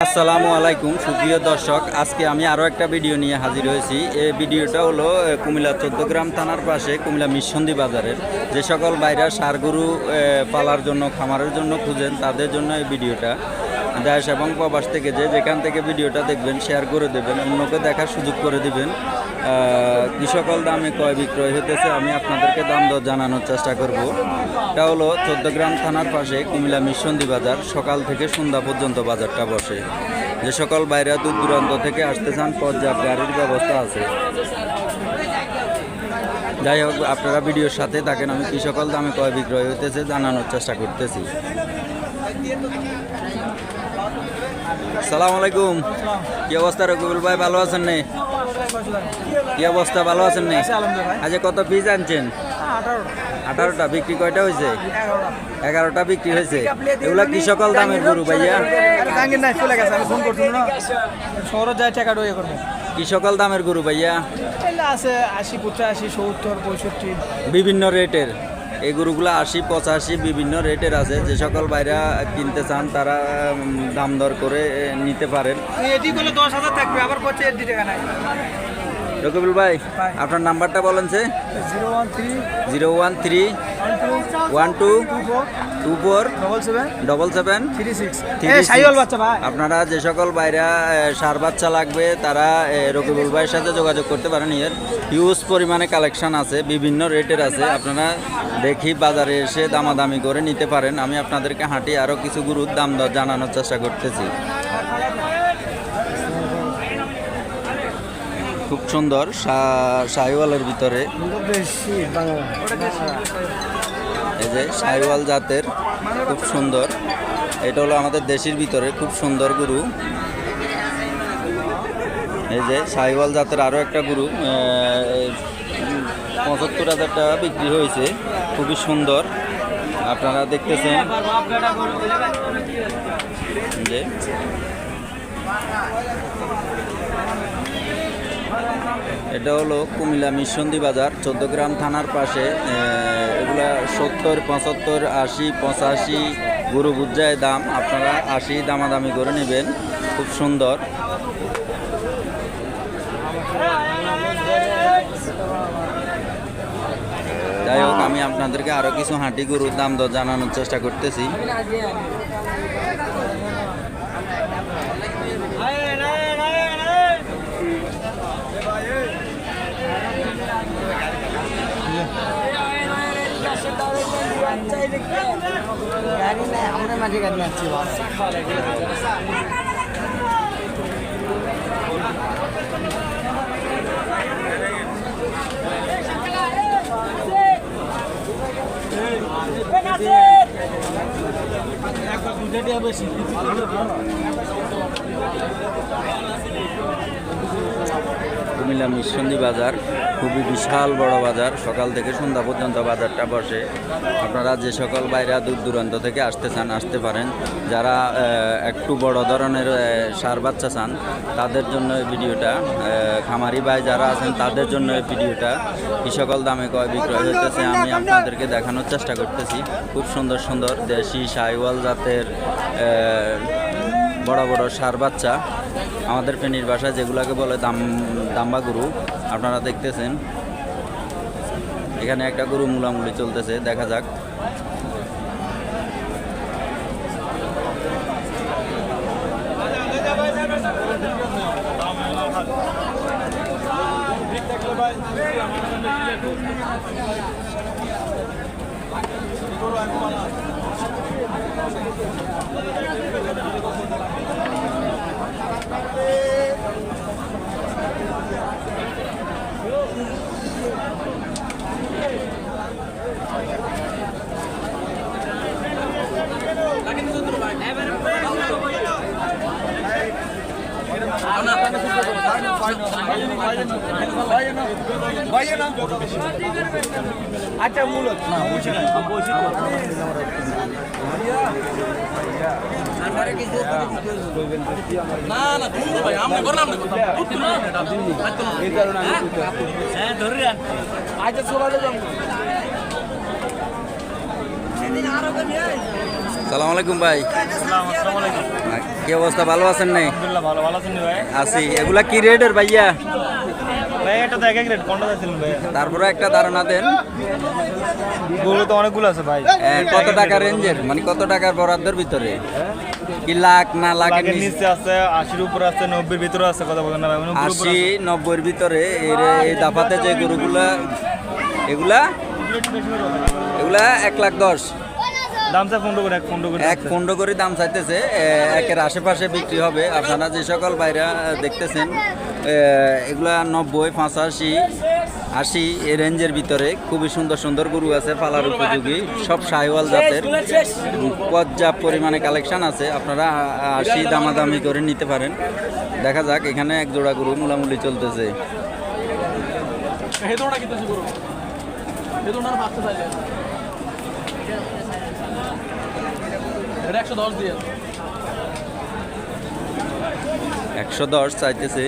আসসালামু আলাইকুম, সুপ্রিয় দর্শক। আজকে আমি আরও একটা ভিডিও নিয়ে হাজির হয়েছি। এই ভিডিওটা হলো কুমিলা কুমিল্লা চোদ্দগ্রাম থানার পাশে কুমিল্লা মিশন্দি বাজারের। যে সকল বাইরা সারগুরু পালার জন্য, খামারের জন্য খুঁজেন, তাদের জন্য এই ভিডিওটা। দেশ এবং প্রবাস থেকে যে যেখান থেকে ভিডিওটা দেখবেন শেয়ার করে দেবেন, অন্যকে দেখার সুযোগ করে দিবেন। কি সকল দামে ক্রয় বিক্রয় হতেছে আমি আপনাদেরকে দাম দর জানানোর চেষ্টা করব। এটা হলো চোদ্দগ্রাম থানার পাশে কুমিল্লা মিশন্দি বাজার, সকাল থেকে সন্ধ্যা পর্যন্ত বাজারটা বসে। যে সকল বাইরে দূর দূরান্ত থেকে আসতে চান, পর্যাপ্ত গাড়ির ব্যবস্থা আছে। যাই হোক, আপনারা ভিডিওর সাথে থাকেন, আমি কি সকল দামে ক্রয় বিক্রয় হইতেছে জানানোর চেষ্টা করতেছি। সালাম আলাইকুম। কি অবস্থা রকিবুল ভাই ভালো আছেন নে? কি অবস্থা ভালো আছেন নে? আজ কত পিস আনছেন? আঠারোটা। বিক্রি কয়টা হয়েছে? এগারোটা বিক্রি হয়েছে। এগুলা কি সকল দামের গরু ভাইয়া? কি সকল দামের গরু ভাইয়া? আছে আশি পঁচাশি সত্তর পঁয়ষট্টি। বিভিন্ন রেটের এই গরুগুলো আশি পঁচাশি বিভিন্ন রেটের আছে। যে সকল বাইরা কিনতে চান তারা দাম দর করে নিতে পারেন। এটি করলে দশ হাজার থাকবে আবার করছে এটি টাকা নাই। রকিবুল ভাই আপনার নাম্বারটা বলেন সে zero one three zero one three one two two four double seven three six three এ সাইওয়াল বাচ্চা ভাই। আপনারা যে সকল বাইরা সার বাচ্চা লাগবে তারা রকিবুল ভাইয়ের সাথে যোগাযোগ করতে পারেন। এর হিউজ পরিমাণে কালেকশন আছে বিভিন্ন রেটের আছে। আপনারা দেখি বাজারে এসে দামাদামি করে নিতে পারেন। আমি আপনাদেরকে হাঁটি আরও কিছু গুরুর দাম দর জানানোর চেষ্টা করতেছি। খুব সুন্দর শাহিওয়ালের ভিতরে। এই যে সাইওয়াল জাতের, খুব সুন্দর। এটা হলো আমাদের দেশের ভিতরে, খুব সুন্দর গরু। এই যে সাইওয়াল জাতের আরও একটা গরু পঁচাত্তর হাজার টাকা বিক্রি হয়েছে। খুবই সুন্দর। আপনারা দেখতেছেন যে এটা হলো কুমিল্লা মিশন্দি বাজার, চোদ্দগ্রাম থানার পাশে এগুলা সত্তর, পঁচাত্তর, আশি, পঁচাশি গরু বুঝায় দাম। আপনারা আশি দামাদামি করে নেবেন। খুব সুন্দর। যাই হোক, আমি আপনাদেরকে আরও কিছু হাঁটি গরুর দাম দর জানানোর চেষ্টা করতেছি। আমরা মাঝে গাড়ি আসছি কুমিল্লা মিশন্দি বাজার, খুবই বিশাল বড় বাজার। সকাল থেকে সন্ধ্যা পর্যন্ত বাজারটা বসে। আপনারা যে সকল বাইরা দূর দূরান্ত থেকে আসতে চান, আসতে পারেন। যারা একটু বড় ধরনের সার বাচ্চা চান, তাদের জন্য এই ভিডিওটা খামারি ভাই যারা আছেন, তাদের জন্য এই ভিডিওটা কি সকল দামে কয় বিক্রয় হইতেছে, আমি আপনাদেরকে দেখানোর চেষ্টা করতেছি। খুব সুন্দর সুন্দর দেশি সাইওয়াল জাতের বড় বড় সার বাচ্চা। আমাদের ফেনীর বাসায় যেগুলোকে বলে দাম, দাম্বা গরু, আপনারা দেখতেছেন। এখানে একটা গরু মুলামুলি চলতেছে, দেখা যাক। আচ্ছা মূলত বলছি না না করলাম না আচ্ছা সবাই যাব সালাম আলাইকুম ভাই। আসসালামু আলাইকুম কি অবস্থা? ভালো আছেন নাই ভালো ভালো আছেন ভাই। আছি। এগুলা কি রেটের ভাইয়া? ভাই এটা তো এক এক রেট কোনটা চাইছিলেন ভাই? তারপরে একটা ধারণা দেন। গরু তো অনেকগুলো আছে ভাই। কত টাকা রেঞ্জের? মানে কত টাকার বরাদ্দের ভিতরে? কি লাখ না লাখের নিচে? আছে আশির উপরে আছে নব্বের ভিতরে আছে কথা বলেন না ভাই আশি নব্বইয়ের ভিতরে এর এই দাফাতে যে গরুগুলা এগুলা? এগুলা এক লাখ দশ। দাম চাই পনেরো করে এক পনেরো করে এক পনেরো করে দাম চাইতেছে একের আশেপাশে বিক্রি হবে। আপনারা যে সকল বাইরা দেখতেছেন এ, এগুলা নব্বই পঁচাশি আশি এই রেঞ্জের ভিতরে খুবই সুন্দর সুন্দর গরু আছে পালার উপযোগী। সব সাইওয়াল জাতের পর্যাপ্ত পরিমাণে কালেকশন আছে। আপনারা আশি দামাদামি করে নিতে পারেন। দেখা যাক এখানে এক জোড়া গরু মোলামুলি চলতেছে। এটা একশো দশ দিয়ে। একশো দশ চাইতেছে।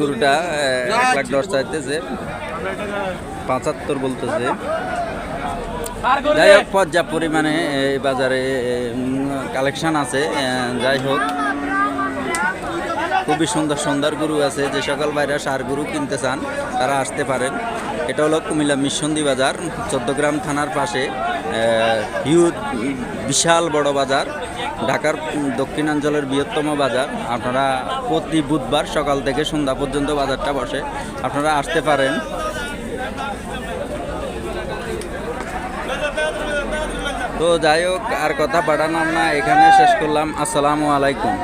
গরুটা এক লাখ দশ চাইতেছে। পঁচাত্তর বলতেছে। যাই হোক, পর্যাপ্ত পরিমাণে এই বাজারে কালেকশন আছে যাই হোক। খুবই সুন্দর সুন্দর গরু আছে। যে সকল বাইরা সার গরু কিনতে চান, তারা আসতে পারেন। এটা হলো কুমিল্লা মিশন্দি বাজার, চোদ্দগ্রাম থানার পাশে হিউজ, বিশাল বড় বাজার। ঢাকার দক্ষিণাঞ্চলের বৃহত্তম বাজার। আপনারা প্রতি বুধবার সকাল থেকে সন্ধ্যা পর্যন্ত বাজারটা বসে। আপনারা আসতে পারেন। তো যাই হোক আর কথা বাড়ালাম না এখানে শেষ করলাম। আসসালামু আলাইকুম।